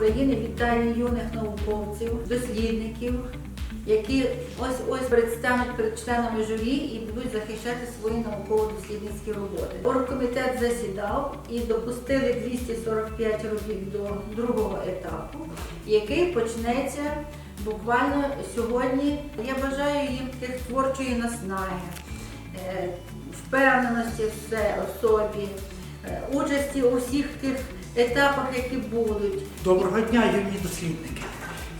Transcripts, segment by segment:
навчанні юних науковців, дослідників, які ось ось предстануть перед членами журі і будуть захищати свої науково-дослідницькі роботи. Оргкомітет засідав і допустили 245 робіт до другого етапу, який почнеться буквально сьогодні. Я бажаю їм тих творчої наснаги, е, впевненості в се- в собі, е, участі у всіх тих етапах, які будуть. Доброго дня, юні дослідники.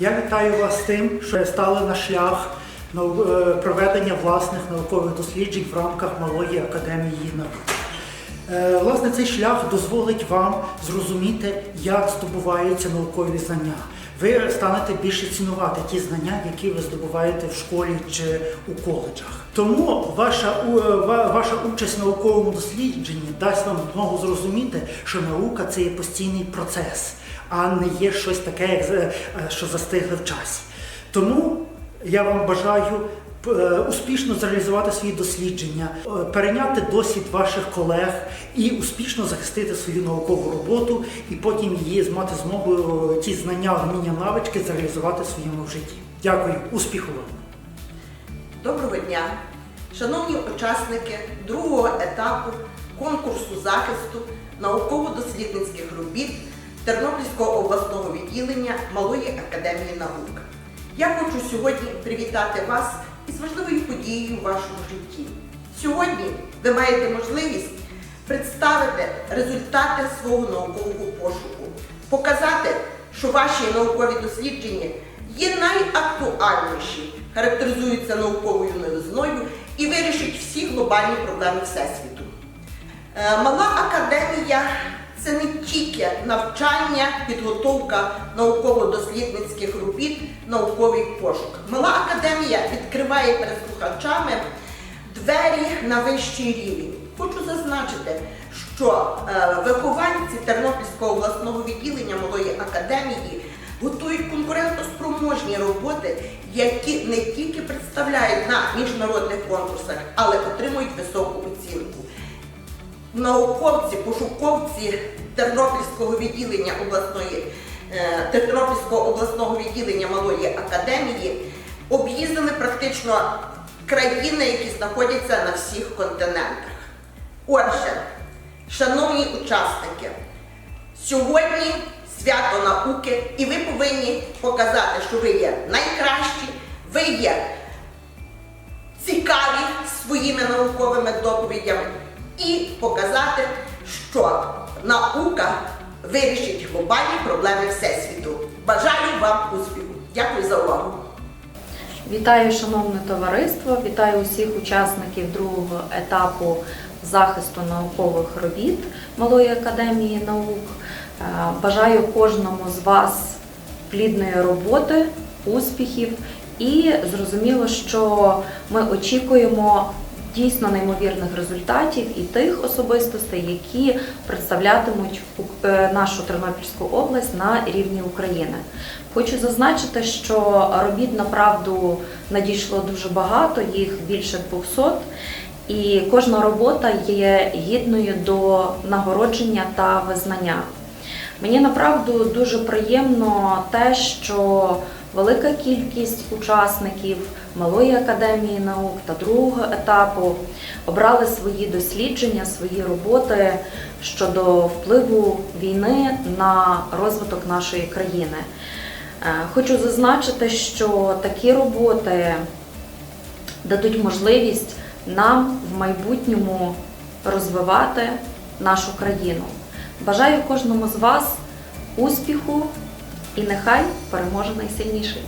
Я вітаю вас з тим, що стали на шлях е, проведення власних наукових досліджень в рамках Малої академії наук. Е, Власне, цей шлях дозволить вам зрозуміти, як здобуваються наукові знання. Ви станете більше цінувати ті знання, які ви здобуваєте в школі чи у коледжах. Тому ваша, е, ва- ваша участь в науковому дослідженні дасть вам змогу зрозуміти, що наука це є постійний процес, а не є щось таке, як, е, що застигле в часі. Тому я вам бажаю успішно зреалізувати свої дослідження, е, перейняти досвід ваших колег і успішно захистити свою наукову роботу, і потім її мати змогу е, ті знання, вміння, навички зреалізувати в своєму житті. Дякую, успіху вам! Доброго дня, шановні учасники другого етапу конкурсу захисту науково-дослідницьких робіт Тернопільського обласного відділення Малої академії наук. Я хочу сьогодні привітати вас із важливою подією в вашому житті. Сьогодні ви маєте можливість представити результати свого наукового пошуку, показати, що ваші наукові дослідження є найактуальніші, характеризуються науковою новизною і вирішить всі глобальні проблеми Всесвіту. Е, Мала академія це не тільки навчання, підготовка науково-дослідницьких робіт, науковий пошук. Мала академія відкриває перед слухачами двері на вищий рівень. Хочу зазначити, що е, вихованці Тернопільського обласного відділення Малої академії готують конкурентоспроможні роботи, які не тільки представляють на міжнародних конкурсах, але отримують високу оцінку. Науковці, пошуковці Тернопільського відділення обласної е, Тернопільського обласного відділення Малої академії об'їздили практично країни, які знаходяться на всіх континентах. Отже, шановні учасники, сьогодні свято науки, і ви повинні показати, що ви є найкращі, ви є цікаві своїми науковими доповідями і показати, що наука вирішить глобальні проблеми Всесвіту. Бажаю вам успіху! Дякую за увагу! Вітаю, шановне товариство, вітаю усіх учасників другого етапу захисту наукових робіт Малої академії наук. Е, Бажаю кожному з вас плідної роботи, успіхів і зрозуміло, що ми очікуємо дійсно неймовірних результатів і тих особистостей, які представлятимуть е, нашу Тернопільську область на рівні України. Хочу зазначити, що робіт направду надійшло дуже багато, їх більше 200, і кожна робота є гідною до нагородження та визнання. Мені направду дуже приємно те, що велика кількість учасників Малої академії наук та другого етапу обрали свої дослідження, свої роботи щодо впливу війни на розвиток нашої країни. Е, Хочу зазначити, що такі роботи дадуть можливість нам в майбутньому розвивати нашу країну. Бажаю кожному з вас успіху і нехай переможе найсильніший.